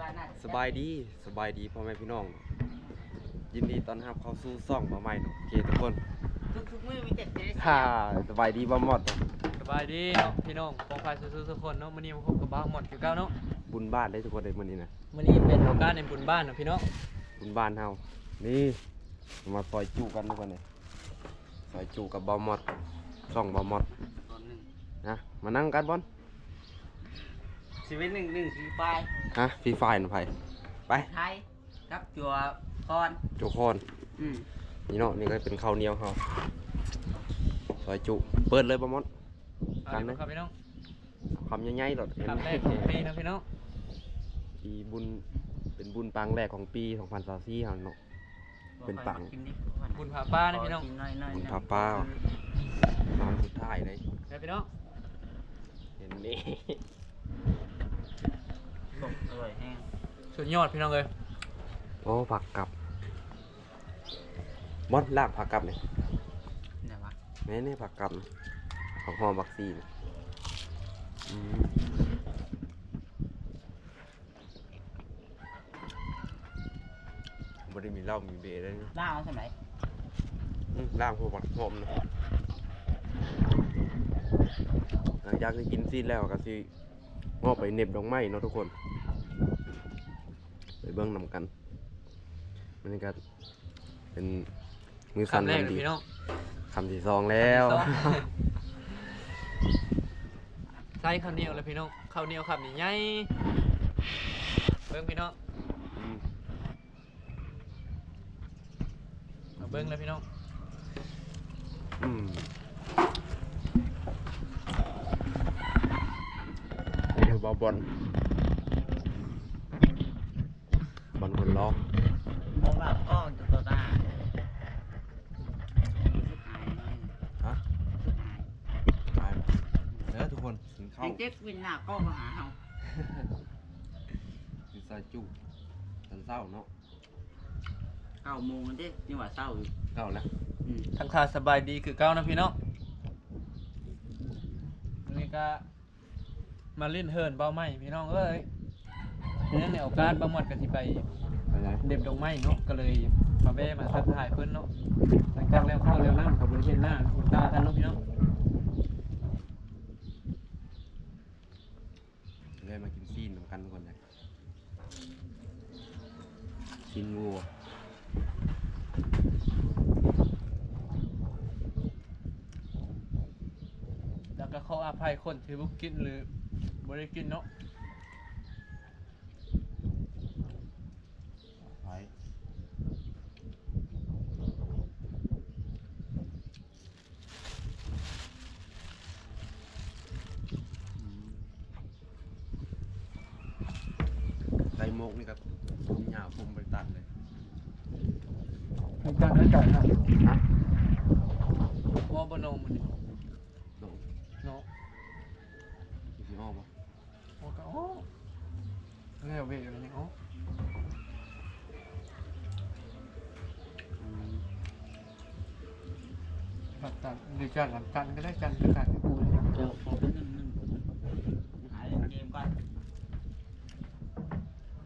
บ้านน่าจะสบายดีสบายดีพ่อแม่พี่น้อง ยินดีต้อนรับเข้าสู่ซ่องมาใหม่เนาะโอเคทุกคนทุกๆมื้อมีแต่จะได้ฮ่าสบายดีบ่หมดสบายดีเนาะพี่น้องปองไฟสู้ๆทุกคนเนาะมื้อนี้มาพบกับบ้าหมดคือเก้าเนาะบุญบ้านได้ทุกคนได้มื้อนี้นะมื้อนี้เป็นโอกาสในบุญบ้านเนาะพี่น้องบุญบ้านเฮานี่มาซอยจุกันทุกคนเลยซอยจุกับบ่หมดซ่องบ่หมดตอนหนึ่งนะมานั่งกันบอล ชีวิตหนึ่งหนึ่งสีไฟฮะฟรีไฟน์นะไผไป ไทยกับจัวพรจุคนอืมนี่เนาะนี่ก็เป็นข้าวเหนียวเฮาซอยจุ เปิดเลยบ่หมด เอากันเลเลยยครับพี่น้องคำใหญ่ๆหลดเห็นคำแรกของปีนะพี่น้องปีบุญเป็นบุญปังแรกของปี2024เฮาเนาะ เป็นปังกินดิบุญผาป้านะพี่น้องกินน้อยๆบุญนะพาป้าตอนสุดท้ายเลยนะพี่น้อง เห็นนี่ ตกอร่อยแห้งสุดยอดพี่น้องเลยโอ้ผักกลับมดลากผักกลับเลยเนี่ยวะแม่นี่ผักกลับของหอมบักซีนอืมบ่ได้มีเหล้ามีเบียร์เลยนะล่าเอาสมัยอืมล่างหัวบักหอมนะหลังจากที่กินซีนแล้วก็สิมอบไปเหน็บดอกไม้เนาะทุกคน ไปเบิ่งนำกันมันนี่ก็เป็นมือสั่นคำแรกวันนะดีพี่น้องคำที่สองแล้วคำที่สองใส่ข้าวเหนียวเลยพี่น้องข้าวเหนียวคำใหญ่ๆเบิ้งพี่น้องอืมเอาเบิ้งเลยพี่น้องอืมนี่คือบอลบอล บอลคนล้อมองว่าอ้อจะตัวตาสุดหายเลยฮะสุดหายตายเด้อทุกคนกินข้าวเจ๊กวินหน้าก็มาหาเฮากินซาจุตอนเศร้าเนาะเก้าโมงมันเด้ยังว่าเศร้าอยู่เศร้าแล้วอืมทักทายสบายดีคือเก้านะพี่น้องวันนี้ก็มาเล่นเฮิร์นเบาไหมพี่น้องเอ้ย นี่ในโอกาสบ้าหมดกันที่ไปอะไรเด็บดอกไม้เนาะก็เลยมาแวะมาทักทายเพิ่นเนาะหลังจากแล้วเข้าแล้วน้ำกับบริเวณหน้าคุณตาท่านเนาะพี่น้องเลยมากินซีนนำกันทุกคนเลยซีนวัวแล้วก็ขออภัยคนที่บุกินหรือบ่ได้กินเนาะ ไว้ ไก่มกนี่ครับผมยาวผมไปตัดเลยหลังจากนั้นจ่ายครับฮะว่าบ่โนมันนี่โดนเนาะพี่อ้อมปะโอ้ก็โอ้แล้วเวอะไรนี่โอ้อืมตัดตัดหรือจัดหลังจันก็ได้จันก็ตัดให้กูเลยนะเดี๋ยวขอเป็นหนึ่งหนึ่งหาเล่นเกมก่อน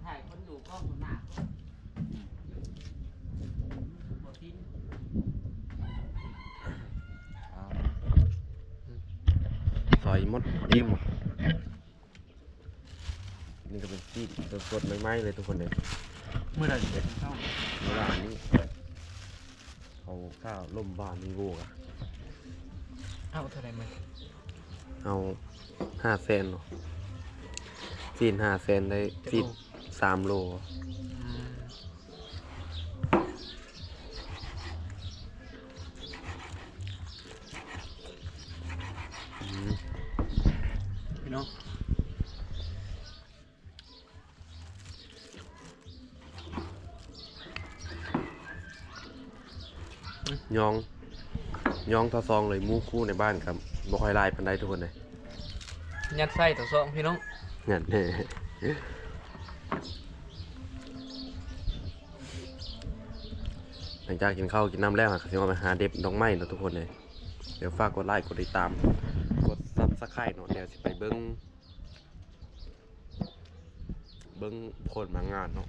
ถ่ายคนดูกล้องคนหน้าบททิ้น เอาซอ ยมดเอ็มนี่ก็เป็นซีนสดๆใหม่ๆเลยทุกคนเลยเมื่อไหร่จะเป็นเข้าเวลานี้เอาข้าวล่มบานมีโวกอะเอาเท่าไหร่มั้ยเอาห้าเซนเนาะซีนห้าเซนได้ซีนสามโล ยองยองทอซองเลยหมู่คู่ในบ้านครับบ่ค่อยไล่ปันไดทุกคนเลยยัดไส้ต่อสองพี่น้องงั้นแน่หลังจากกินข้าวกินน้ำแล้วอะก็สิว่าไปหาเด็บดอกไม้เนาะทุกคนเลยเดี๋ยวฝากกดไลค์กดติดตาม กดซับสไครต์เนาะเดี๋ยวสิไปเบิ้งเบิ้งผลมางานเนาะ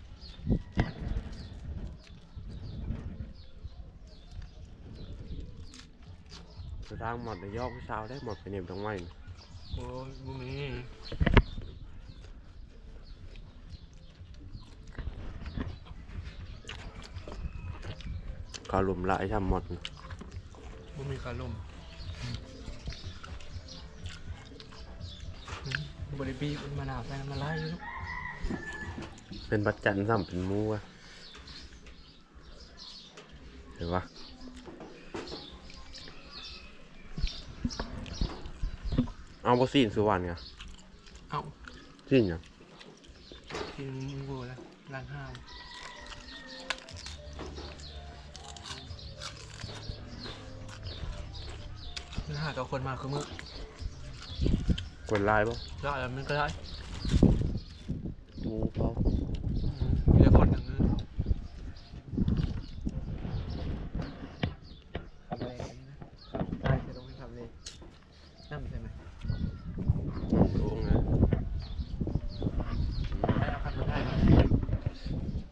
สุดทางหมดเลยยอกผู้สาวได้หมดไปเนมทั้งไม้นี่โอ้ยบุมีกาลุมหลายทำหมดบุมีคารุมบริบีเป็นมะนาวใส่น้ำมันไล่อยู่ลูกเป็นบัดจันทร์ซ้ำเป็นหมูอะเห็นปะ เอาบอซีนสุวรรณไงเอ้าซีนยังกินมึงโบแล้วร้านห้าวร้านห้ากับคนมาคือมือกดไลน์ปะแล้วอะไรมันก็ได้หมูเปล่ามีแต่คนอย่างนี้ขับเลยอันนี้นะได้จะต้องให้ขับเลยนั่ใช่ไหม ลุงนะได้เอาคำสุดท้ายมา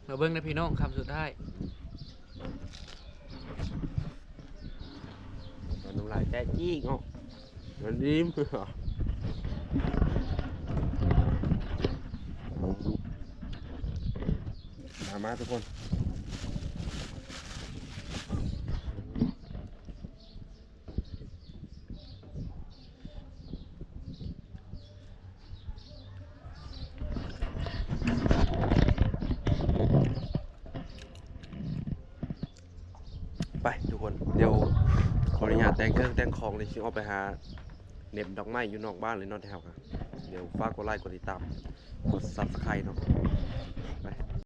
เราเบิ้งนะพี่น้องคำสุดท้ายมันน้ำลายแจ๊จี้เงาะมันริมเหรอมามาทุกคน ไปทุกคนเดี๋ยวขออนุญาตแต่งเครื่องแต่งของเลยชิเอาไปหาเหน็บดอกไม้อยู่นอกบ้านเลยเนอกแถวกันเดี๋ยวฝากกดไลค์กดติดตามกดซับสไครต์เนาะ